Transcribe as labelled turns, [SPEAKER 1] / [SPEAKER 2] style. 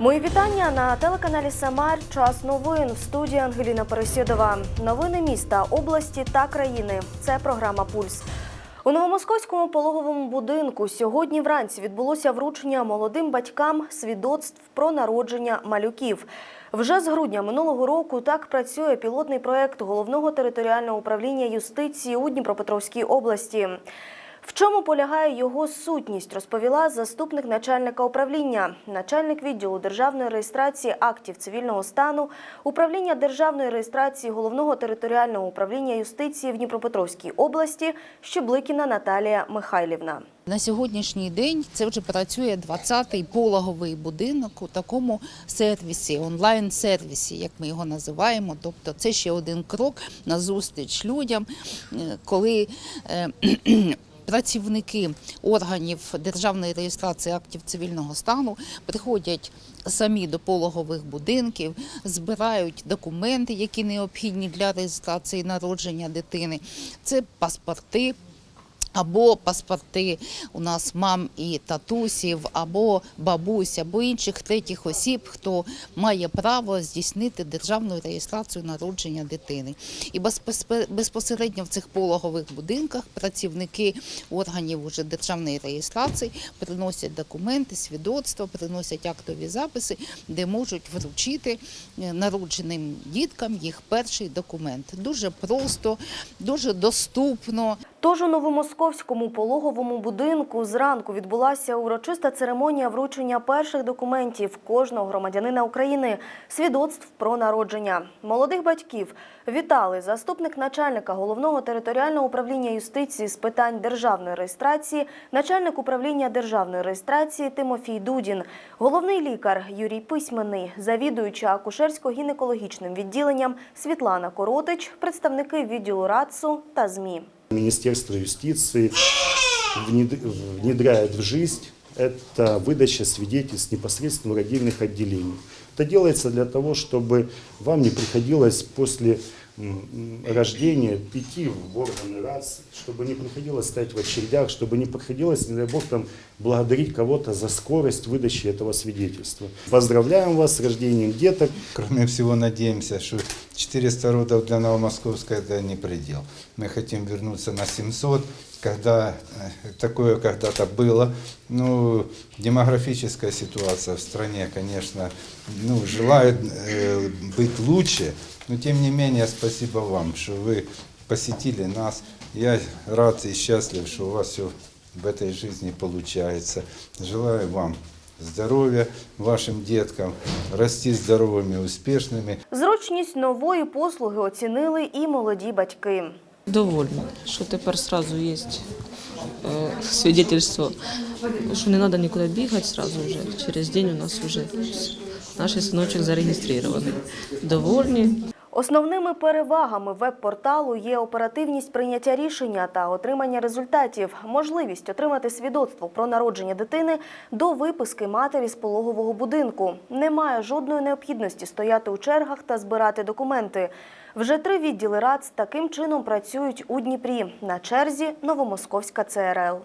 [SPEAKER 1] Мої вітання на телеканалі Самар. Час новин в студії Ангеліна Пересідова. Новини міста, області та країни. Це програма Пульс. У новомосковському пологовому будинку сьогодні вранці відбулося вручення молодим батькам свідоцтв про народження малюків. Вже з грудня минулого року так працює пілотний проект головного територіального управління юстиції у Дніпропетровській області. В чому полягає його сутність, розповіла заступник начальника управління, начальник відділу державної реєстрації актів цивільного стану, управління державної реєстрації головного територіального управління юстиції в Дніпропетровській області Щебликіна Наталія Михайлівна.
[SPEAKER 2] На сьогоднішній день це вже працює 20-й пологовий будинок у такому сервісі, онлайн-сервісі, як ми його називаємо. Тобто це ще один крок на зустріч людям, е, коли е, працівники органів державної реєстрації актів цивільного стану приходять самі до пологових будинків, збирають документи, які необхідні для реєстрації народження дитини. Це паспорти. Або паспорти у нас мам і татусів, або бабусь, або інших третіх осіб, хто має право здійснити державну реєстрацію народження дитини. І безпос- безпосередньо в цих пологових будинках працівники органів уже державної реєстрації приносять документи, свідоцтва, приносять актові записи, де можуть вручити е, народженим діткам їх перший документ. Дуже просто, дуже доступно.
[SPEAKER 1] Тож у новомосковському пологовому будинку зранку відбулася урочиста церемонія вручення перших документів кожного громадянина України свідоцтв про народження. Молодих батьків вітали заступник начальника головного територіального управління юстиції з питань державної реєстрації, начальник управління державної реєстрації Тимофій Дудін, головний лікар Юрій Письменний, завідуюча акушерсько-гінекологічним відділенням Світлана Коротич, представники відділу РАЦУ та ЗМІ.
[SPEAKER 3] Министерство юстиции внед- внедряет в жизнь это выдача свидетельств непосредственно в родильных отделениях. Это делается для того, чтобы вам не приходилось после рождения идти в органы РАЦ, чтобы не приходилось стоять в очередях, чтобы не приходилось, не дай бог, там, благодарить кого-то за скорость выдачи этого свидетельства. Поздравляем вас с рождением деток.
[SPEAKER 4] Кроме всего, надеемся, что 400 родов для Новомосковска это не предел. Мы хотим вернуться на 700, когда э, такое когда-то было. Ну, демографическая ситуация в стране, конечно, ну, желает э, быть лучше, но тем не менее спасибо вам, что вы посетили нас. Я рад и счастлив, что у вас все в этой жизни получается. Желаю вам здоровья вашим деткам, расти здоровыми, успешными.
[SPEAKER 1] Зручність нової послуги оцінили і молоді батьки.
[SPEAKER 5] Довольна, що тепер сразу є е, свидетельство, що не треба нікуди бігати сразу вже. Через день у нас вже наш синочок зареєстрований. Довольні.
[SPEAKER 1] Основними перевагами веб-порталу є оперативність прийняття рішення та отримання результатів, можливість отримати свідоцтво про народження дитини до виписки матері з пологового будинку. Немає жодної необхідності стояти у чергах та збирати документи. Вже три відділи РАЦ таким чином працюють у Дніпрі. На черзі Новомосковська ЦРЛ.